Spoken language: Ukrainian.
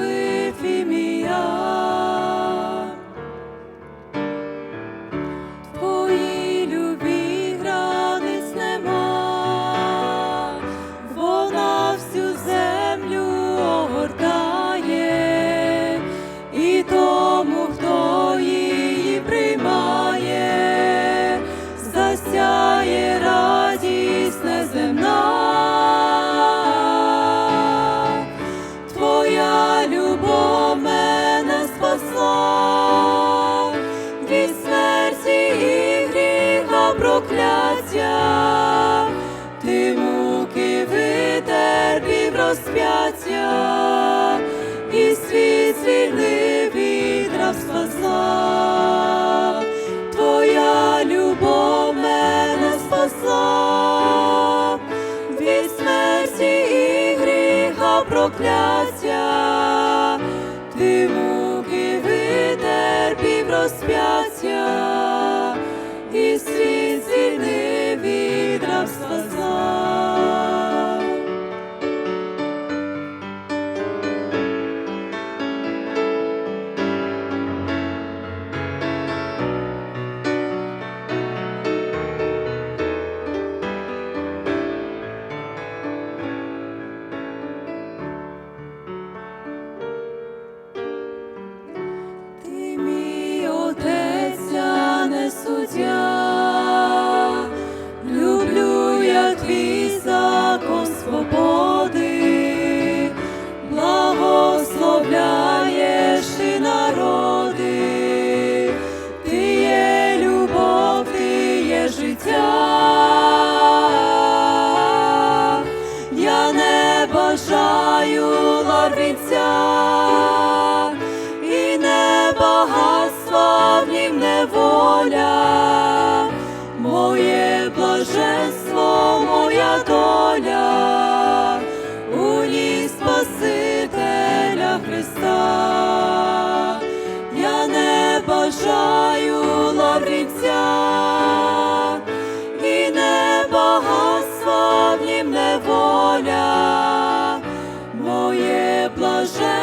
прославив Розп'яття, і світ звільнив від рабства зла. Твоя любов мене спасла. Від смерті і гріха прокляття, ти муки витерпів розп'яття, бажаю ларвінця, і не багатства в нім неволя, моє блаженство, моя доля, у ній Спасителя Христа, багатства